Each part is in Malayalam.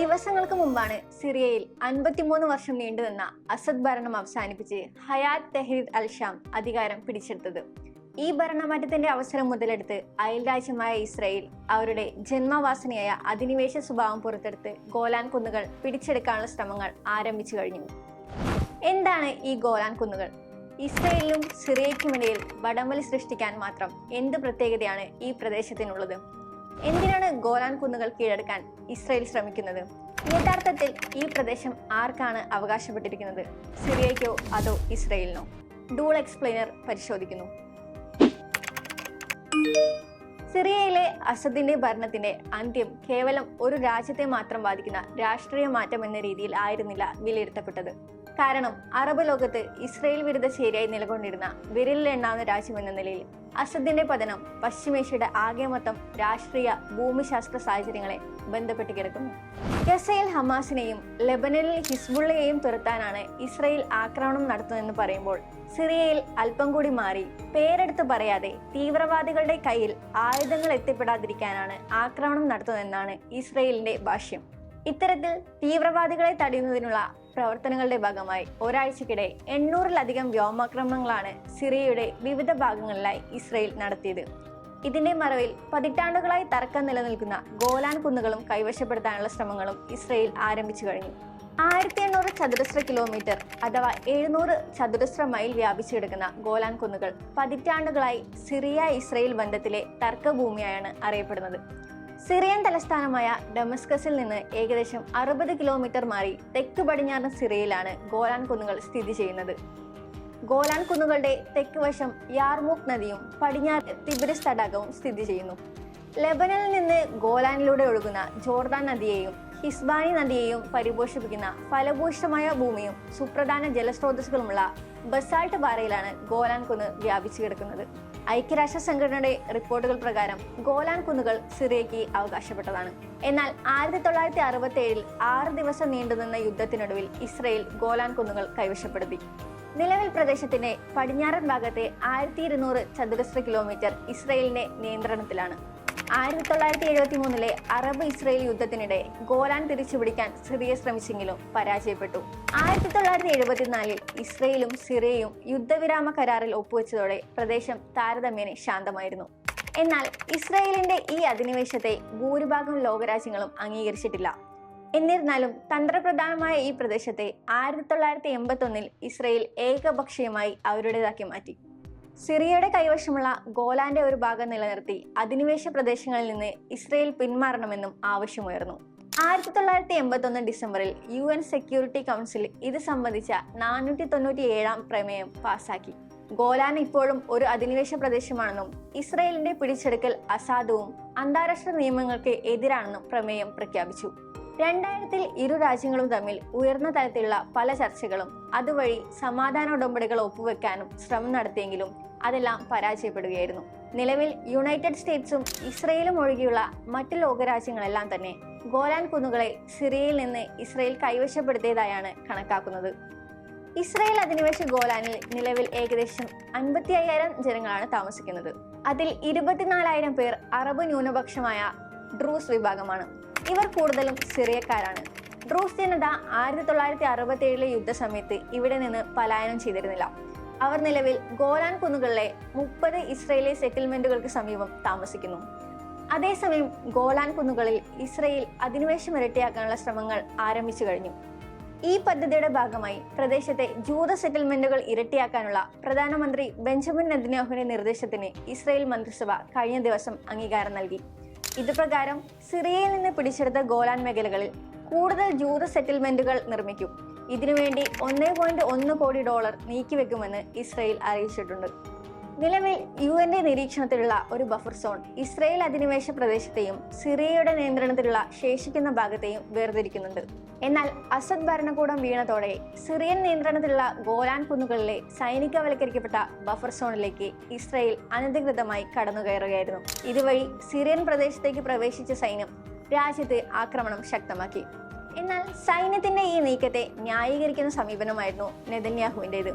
ദിവസങ്ങൾക്ക് മുമ്പാണ് സിറിയയിൽ അൻപത്തിമൂന്ന് വർഷം നീണ്ടുനിന്ന അസദ് ഭരണം അവസാനിപ്പിച്ച് ഹയാത്ത് തെഹ്രീർ അൽഷാം അധികാരം പിടിച്ചെടുത്തത്. ഈ ഭരണമാറ്റത്തിന്റെ അവസരം മുതലെടുത്ത് അയൽരാജ്യമായ ഇസ്രയേൽ അവരുടെ ജന്മവാസനയായ അധിനിവേശ സ്വഭാവം പുറത്തെടുത്ത് ഗോലാൻ കുന്നുകൾ പിടിച്ചെടുക്കാനുള്ള ശ്രമങ്ങൾ ആരംഭിച്ചു കഴിഞ്ഞു. എന്താണ് ഈ ഗോലാൻ കുന്നുകൾ? ഇസ്രയേലിനും സിറിയയ്ക്കുമിടയിൽ വടംവലി സൃഷ്ടിക്കാൻ മാത്രം എന്ത് പ്രത്യേകതയാണ് ഈ പ്രദേശത്തിനുള്ളത്? എന്തിനാണ് ഗോലാൻ കുന്നുകൾ കീഴടക്കാൻ ഇസ്രയേൽ ശ്രമിക്കുന്നത്? യഥാർത്ഥത്തിൽ ഈ പ്രദേശം ആർക്കാണ് അവകാശപ്പെട്ടിരിക്കുന്നത്? സിറിയയ്ക്കോ അതോ ഇസ്രയേലിനോ? ഡൂൾ എക്സ്പ്ലെയിനർ പരിശോധിക്കുന്നു. സിറിയയിലെ അസദിന്റെ ഭരണത്തിന്റെ അന്ത്യം കേവലം ഒരു രാജ്യത്തെ മാത്രം ബാധിക്കുന്ന രാഷ്ട്രീയ മാറ്റം എന്ന രീതിയിൽ ആയിരുന്നില്ല വിലയിരുത്തപ്പെട്ടത്. കാരണം അറബ് ലോകത്ത് ഇസ്രയേൽ വിരുദ്ധ ചേരിയായി നിലകൊണ്ടിരുന്ന വിരലിലെണ്ണാവുന്ന രാജ്യം എന്ന നിലയിൽ അസദിന്റെ പതനം പശ്ചിമേഷ്യയുടെ ആകെ മൊത്തം രാഷ്ട്രീയ ഭൂമിശാസ്ത്ര സാഹചര്യങ്ങളെ ബന്ധപ്പെട്ട് കിടക്കുന്നു. ഗസയിൽ ഹമാസിനെയും ലെബനനിൽ ഹിസ്ബുള്ളയെയും തുരത്താനാണ് ഇസ്രയേൽ ആക്രമണം നടത്തുന്നതെന്ന് പറയുമ്പോൾ സിറിയയിൽ അല്പം കൂടി മാറി പേരെടുത്ത് പറയാതെ തീവ്രവാദികളുടെ കയ്യിൽ ആയുധങ്ങൾ എത്തിപ്പെടാതിരിക്കാനാണ് ആക്രമണം നടത്തുന്നതെന്നാണ് ഇസ്രയേലിന്റെ ഭാഷ്യം. ഇത്തരത്തിൽ തീവ്രവാദികളെ തടയുന്നതിനുള്ള പ്രവർത്തനങ്ങളുടെ ഭാഗമായി ഒരാഴ്ചക്കിടെ എണ്ണൂറിലധികം വ്യോമാക്രമണങ്ങളാണ് സിറിയയുടെ വിവിധ ഭാഗങ്ങളിലായി ഇസ്രയേൽ നടത്തിയത്. ഇതിന്റെ മറവിൽ പതിറ്റാണ്ടുകളായി തർക്കം നിലനിൽക്കുന്ന ഗോലാൻ കുന്നുകളും കൈവശപ്പെടുത്താനുള്ള ശ്രമങ്ങളും ഇസ്രയേൽ ആരംഭിച്ചു കഴിഞ്ഞു. ആയിരത്തി എണ്ണൂറ് ചതുരശ്ര കിലോമീറ്റർ അഥവാ എഴുന്നൂറ് ചതുരശ്ര മൈൽ വ്യാപിച്ചു കിടക്കുന്ന ഗോലാൻ കുന്നുകൾ പതിറ്റാണ്ടുകളായി സിറിയ ഇസ്രയേൽ ബന്ധത്തിലെ തർക്കഭൂമിയായാണ് അറിയപ്പെടുന്നത്. സിറിയൻ തലസ്ഥാനമായ ഡമസ്കസിൽ നിന്ന് ഏകദേശം അറുപത് കിലോമീറ്റർ മാറി തെക്ക് പടിഞ്ഞാറൻ സിറിയയിലാണ് ഗോലാൻ കുന്നുകൾ സ്ഥിതി ചെയ്യുന്നത്. ഗോലാൻ കുന്നുകളുടെ തെക്ക് വശം യാർമൂക്ക് നദിയും പടിഞ്ഞാറ് തിബിരിസ് തടാകവും സ്ഥിതി ചെയ്യുന്നു. ലെബനനിൽ നിന്ന് ഗോലാനിലൂടെ ഒഴുകുന്ന ജോർദാൻ നദിയെയും ഹിസ്ബാനി നദിയെയും പരിപോഷിപ്പിക്കുന്ന ഫലഭൂഷ്ടമായ ഭൂമിയും സുപ്രധാന ജലസ്രോതസ്സുകളുമുള്ള ബസാൾട്ട് പാറയിലാണ് ഗോലാൻ കുന്ന് വ്യാപിച്ചു കിടക്കുന്നത്. ഐക്യരാഷ്ട്ര സംഘടനയുടെ റിപ്പോർട്ടുകൾ പ്രകാരം ഗോലാൻ കുന്നുകൾ സിറിയയ്ക്ക് അവകാശപ്പെട്ടതാണ്. എന്നാൽ ആയിരത്തി തൊള്ളായിരത്തി അറുപത്തി ഏഴിൽ ആറ് ദിവസം നീണ്ടുനിന്ന യുദ്ധത്തിനൊടുവിൽ ഇസ്രയേൽ ഗോലാൻ കുന്നുകൾ കൈവശപ്പെടുത്തി. നിലവിൽ പ്രദേശത്തിന്റെ പടിഞ്ഞാറൻ ഭാഗത്തെ ആയിരത്തി ഇരുന്നൂറ് ചതുരശ്ര കിലോമീറ്റർ ഇസ്രയേലിന്റെ നിയന്ത്രണത്തിലാണ്. ആയിരത്തി തൊള്ളായിരത്തി എഴുപത്തി മൂന്നിലെ അറബ് ഇസ്രയേൽ യുദ്ധത്തിനിടെ ഗോലാൻ തിരിച്ചുപിടിക്കാൻ സിറിയ ശ്രമിച്ചെങ്കിലും പരാജയപ്പെട്ടു. ആയിരത്തി തൊള്ളായിരത്തി എഴുപത്തിനാലിൽ ഇസ്രയേലും സിറിയയും യുദ്ധവിരാമ കരാറിൽ ഒപ്പുവെച്ചതോടെ പ്രദേശം താരതമ്യേന ശാന്തമായിരുന്നു. എന്നാൽ ഇസ്രയേലിന്റെ ഈ അധിനിവേശത്തെ ഭൂരിഭാഗം ലോകരാജ്യങ്ങളും അംഗീകരിച്ചിട്ടില്ല. എന്നിരുന്നാലും തന്ത്രപ്രധാനമായ ഈ പ്രദേശത്തെ ആയിരത്തി തൊള്ളായിരത്തി എൺപത്തി ഒന്നിൽ ഇസ്രയേൽ ഏകപക്ഷീയമായി അവരുടേതാക്കി മാറ്റി. സിറിയയുടെ കൈവശമുള്ള ഗോലാന്റെ ഒരു ഭാഗം നിലനിർത്തി അധിനിവേശ പ്രദേശങ്ങളിൽ നിന്ന് ഇസ്രയേൽ പിന്മാറണമെന്നും ആവശ്യമുയർന്നു. ആയിരത്തി തൊള്ളായിരത്തി എൺപത്തി ഒന്ന് ഡിസംബറിൽ യു എൻ സെക്യൂരിറ്റി കൗൺസിൽ ഇത് സംബന്ധിച്ച നാനൂറ്റി തൊണ്ണൂറ്റി ഏഴാം പ്രമേയം പാസാക്കി. ഗോലാൻ ഇപ്പോഴും ഒരു അധിനിവേശ പ്രദേശമാണെന്നും ഇസ്രയേലിന്റെ പിടിച്ചെടുക്കൽ അസാധുവും അന്താരാഷ്ട്ര നിയമങ്ങൾക്ക് എതിരാണെന്നും പ്രമേയം പ്രഖ്യാപിച്ചു. രണ്ടായിരത്തിൽ ഇരു രാജ്യങ്ങളും തമ്മിൽ ഉയർന്ന തലത്തിലുള്ള പല ചർച്ചകളും അതുവഴി സമാധാന ഉടമ്പടികൾ ഒപ്പുവെക്കാനും ശ്രമം നടത്തിയെങ്കിലും അതെല്ലാം പരാജയപ്പെടുകയായിരുന്നു. നിലവിൽ യുണൈറ്റഡ് സ്റ്റേറ്റ്സും ഇസ്രയേലും ഒഴികെയുള്ള മറ്റ് ലോകരാജ്യങ്ങളെല്ലാം തന്നെ ഗോലാൻ കുന്നുകളെ സിറിയയിൽ നിന്ന് ഇസ്രയേൽ കൈവശപ്പെടുത്തിയതായാണ് കണക്കാക്കുന്നത്. ഇസ്രയേൽ അധിനിവേശ ഗോലാനിൽ നിലവിൽ ഏകദേശം അൻപത്തി അയ്യായിരം ജനങ്ങളാണ് താമസിക്കുന്നത്. അതിൽ ഇരുപത്തിനാലായിരം പേർ അറബ് ന്യൂനപക്ഷമായ ഡ്രൂസ് വിഭാഗമാണ്. ഇവർ കൂടുതലും സിറിയക്കാരാണ്. ഡ്രൂസ് ജനത ആയിരത്തി തൊള്ളായിരത്തി അറുപത്തി ഏഴിലെ യുദ്ധസമയത്ത് ഇവിടെ നിന്ന് പലായനം ചെയ്തിരുന്നില്ല. അവർ നിലവിൽ ഗോലാൻ കുന്നുകളിലെ മുപ്പത് ഇസ്രയേലി സെറ്റിൽമെന്റുകൾക്ക് സമീപം താമസിക്കുന്നു. അതേസമയം ഗോലാൻ കുന്നുകളിൽ ഇസ്രയേൽ അധിനിവേശം ഇരട്ടിയാക്കാനുള്ള ശ്രമങ്ങൾ ആരംഭിച്ചു കഴിഞ്ഞു. ഈ പദ്ധതിയുടെ ഭാഗമായി പ്രദേശത്തെ ജൂത സെറ്റിൽമെന്റുകൾ ഇരട്ടിയാക്കാനുള്ള പ്രധാനമന്ത്രി ബെഞ്ചമിൻ നെതന്യാഹുവിന്റെ നിർദ്ദേശത്തിന് ഇസ്രയേൽ മന്ത്രിസഭ കഴിഞ്ഞ ദിവസം അംഗീകാരം നൽകി. ഇതുപ്രകാരം സിറിയയിൽ നിന്ന് പിടിച്ചെടുത്ത ഗോലാൻ മേഖലകളിൽ കൂടുതൽ ജൂത സെറ്റിൽമെന്റുകൾ നിർമ്മിക്കും. ഇതിനുവേണ്ടി ഒന്നേ പോയിന്റ് ഒന്ന് കോടി ഡോളർ നീക്കിവെക്കുമെന്ന് ഇസ്രയേൽ അറിയിച്ചിട്ടുണ്ട്. നിലവിൽ യു എന്റെ നിരീക്ഷണത്തിലുള്ള ഒരു ബഫർ സോൺ ഇസ്രയേൽ അധിനിവേശ പ്രദേശത്തെയും സിറിയയുടെ നിയന്ത്രണത്തിലുള്ള ശേഷിക്കുന്ന ഭാഗത്തെയും വേർതിരിക്കുന്നുണ്ട്. എന്നാൽ അസദ് ഭരണകൂടം വീണതോടെ സിറിയൻ നിയന്ത്രണത്തിലുള്ള ഗോലാൻ കുന്നുകളിലെ സൈനികവൽക്കരിക്കപ്പെട്ട ബഫർ സോണിലേക്ക് ഇസ്രയേൽ അനധികൃതമായി കടന്നുകയറുകയായിരുന്നു. ഇതുവഴി സിറിയൻ പ്രദേശത്തേക്ക് പ്രവേശിച്ച സൈന്യം രാജ്യത്തെ ആക്രമണം ശക്തമാക്കി. എന്നാൽ സൈന്യത്തിന്റെ ഈ നീക്കത്തെ ന്യായീകരിക്കുന്ന സമീപനമായിരുന്നു നെതന്യാഹുവിന്റെത്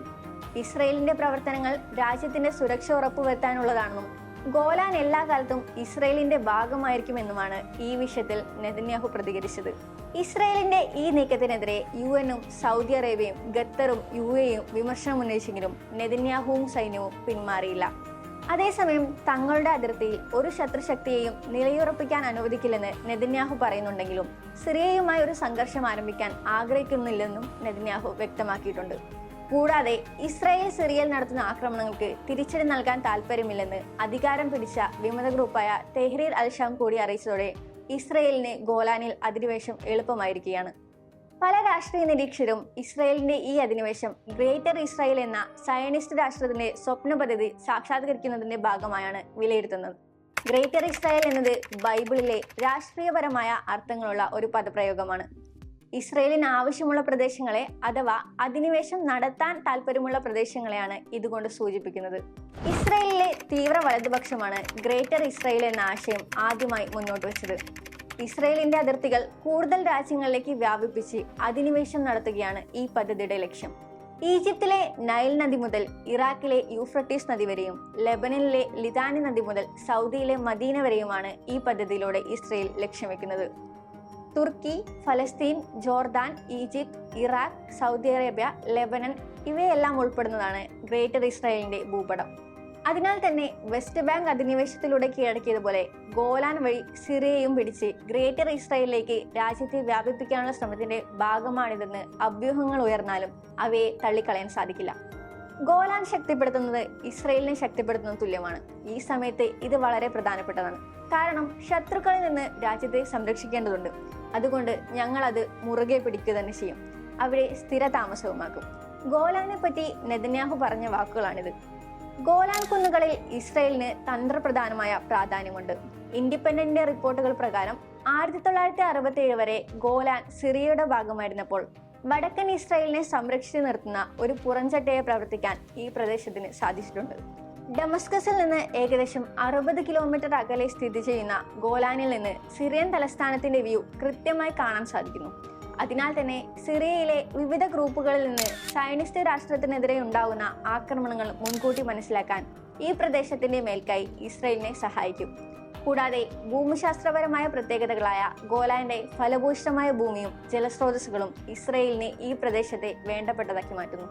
ഇസ്രയേലിന്റെ പ്രവർത്തനങ്ങൾ രാജ്യത്തിന്റെ സുരക്ഷ ഉറപ്പുവരുത്താനുള്ളതാണെന്നും ഗോലാൻ എല്ലാ കാലത്തും ഇസ്രയേലിന്റെ ഭാഗമായിരിക്കുമെന്നുമാണ് ഈ വിഷയത്തിൽ നെതന്യാഹു പ്രതികരിച്ചത്. ഇസ്രയേലിന്റെ ഈ നീക്കത്തിനെതിരെ യു എനും സൗദി അറേബ്യയും ഖത്തറും യു എയും വിമർശനം ഉന്നയിച്ചെങ്കിലും നെതന്യാഹുവും സൈന്യവും പിന്മാറിയില്ല. അതേസമയം തങ്ങളുടെ അതിർത്തിയിൽ ഒരു ശത്രുശക്തിയെയും നിലയുറപ്പിക്കാൻ അനുവദിക്കില്ലെന്ന് നെതന്യാഹു പറയുന്നുണ്ടെങ്കിലും സിറിയയുമായി ഒരു സംഘർഷം ആരംഭിക്കാൻ ആഗ്രഹിക്കുന്നില്ലെന്നും നെതന്യാഹു വ്യക്തമാക്കിയിട്ടുണ്ട്. കൂടാതെ ഇസ്രായേൽ സിറിയയിൽ നടത്തുന്ന ആക്രമണങ്ങൾക്ക് തിരിച്ചടി നൽകാൻ താല്പര്യമില്ലെന്ന് അധികാരം പിടിച്ച വിമത ഗ്രൂപ്പായ തെഹ്രീർ അൽഷാം കൂടി അറിയിച്ചതോടെ ഇസ്രയേലിന് ഗോലാനിൽ അധിനിവേശം എളുപ്പമായിരിക്കുകയാണ്. പല രാഷ്ട്രീയ നിരീക്ഷരും ഇസ്രയേലിന്റെ ഈ അധിനിവേശം ഗ്രേറ്റർ ഇസ്രായേൽ എന്ന സയനിസ്റ്റ് രാഷ്ട്രത്തിന്റെ സ്വപ്ന പദ്ധതി സാക്ഷാത്കരിക്കുന്നതിന്റെ ഭാഗമായാണ് വിലയിരുത്തുന്നത്. ഗ്രേറ്റർ ഇസ്രായേൽ എന്നത് ബൈബിളിലെ രാഷ്ട്രീയപരമായ അർത്ഥങ്ങളുള്ള ഒരു പദപ്രയോഗമാണ്. ഇസ്രയേലിന് ആവശ്യമുള്ള പ്രദേശങ്ങളെ അഥവാ അധിനിവേശം നടത്താൻ താല്പര്യമുള്ള പ്രദേശങ്ങളെയാണ് ഇതുകൊണ്ട് സൂചിപ്പിക്കുന്നത്. ഇസ്രയേലിലെ തീവ്ര വലതുപക്ഷമാണ് ഗ്രേറ്റർ ഇസ്രയേൽ എന്ന ആശയം ആദ്യമായി മുന്നോട്ട് വെച്ചത്. ഇസ്രയേലിന്റെ അതിർത്തികൾ കൂടുതൽ രാജ്യങ്ങളിലേക്ക് വ്യാപിപ്പിച്ച് അധിനിവേശം നടത്തുകയാണ് ഈ പദ്ധതിയുടെ ലക്ഷ്യം. ഈജിപ്തിലെ നൈൽ നദി മുതൽ ഇറാഖിലെ യൂഫ്രട്ടീസ് നദി വരെയും ലെബനനിലെ ലിതാനി നദി മുതൽ സൗദിയിലെ മദീന വരെയുമാണ് ഈ പദ്ധതിയിലൂടെ ഇസ്രയേൽ ലക്ഷ്യം വെക്കുന്നത്. തുർക്കി ഫലസ്തീൻ Jordan Egypt Iraq Saudi Arabia Lebanon ഇവയെല്ലാം ഉൾപ്പെടുന്നതാണ് ഗ്രേറ്റർ ഇസ്രായേലിന്റെ ഭൂപടം. അതിനാൽ തന്നെ വെസ്റ്റ് ബാങ്ക് അധിനിവേശത്തിലൂടെ കീഴടക്കിയതുപോലെ ഗോലാൻ വഴി സിറിയയും പിടിച്ച് ഗ്രേറ്റർ ഇസ്രായേലിലേക്ക് രാജ്യത്തെ വ്യാപിപ്പിക്കാനുള്ള ശ്രമത്തിന്റെ ഭാഗമാണിതെന്ന് അഭ്യൂഹങ്ങൾ ഉയർന്നാലും അവയെ തള്ളിക്കളയാൻ സാധിക്കില്ല. ഗോലാൻ ശക്തിപ്പെടുത്തുന്നത് ഇസ്രയേലിനെ ശക്തിപ്പെടുത്തുന്നത് തുല്യമാണ്. ഈ സമയത്ത് ഇത് വളരെ പ്രധാനപ്പെട്ടതാണ്. കാരണം ശത്രുക്കളിൽ നിന്ന് രാജ്യത്തെ സംരക്ഷിക്കേണ്ടതുണ്ട്. അതുകൊണ്ട് ഞങ്ങൾ അത് മുറുകെ പിടിക്കുക തന്നെ ചെയ്യും. അവിടെ സ്ഥിര താമസവുമാക്കും. ഗോലാനെ പറ്റി നെതന്യാഹു പറഞ്ഞ വാക്കുകളാണിത്. ഗോലാൻ കുന്നുകളിൽ ഇസ്രയേലിന് തന്ത്രപ്രധാനമായ പ്രാധാന്യമുണ്ട്. ഇൻഡിപെൻഡന്റ് റിപ്പോർട്ടുകൾ പ്രകാരം ആയിരത്തി തൊള്ളായിരത്തി അറുപത്തി ഏഴ് വരെ ഗോലാൻ സിറിയയുടെ ഭാഗമായിരുന്നപ്പോൾ വടക്കൻ ഇസ്രായേലിനെ സംരക്ഷിച്ചു നിർത്തുന്ന ഒരു പുറംചട്ടയെ പ്രവർത്തിക്കാൻ ഈ പ്രദേശത്തിന് സാധിച്ചിട്ടുണ്ട്. ഡമസ്കസിൽ നിന്ന് ഏകദേശം അറുപത് കിലോമീറ്റർ അകലെ സ്ഥിതി ചെയ്യുന്ന ഗോലാനിൽ നിന്ന് സിറിയൻ തലസ്ഥാനത്തിന്റെ വ്യൂ കൃത്യമായി കാണാൻ സാധിക്കുന്നു. അതിനാൽ തന്നെ സിറിയയിലെ വിവിധ ഗ്രൂപ്പുകളിൽ നിന്ന് സയനിസ്റ്റ് രാഷ്ട്രത്തിനെതിരെ ഉണ്ടാകുന്ന ആക്രമണങ്ങൾ മുൻകൂട്ടി മനസ്സിലാക്കാൻ ഈ പ്രദേശത്തിന്റെ മേൽക്കായി ഇസ്രയേലിനെ സഹായിക്കും. കൂടാതെ ഭൂമിശാസ്ത്രപരമായ പ്രത്യേകതകളായ ഗോലാന്റെ ഫലഭൂഷ്ടമായ ഭൂമിയും ജലസ്രോതസ്സുകളും ഇസ്രയേലിനെ ഈ പ്രദേശത്തെ വേണ്ടപ്പെട്ടതാക്കി മാറ്റുന്നു.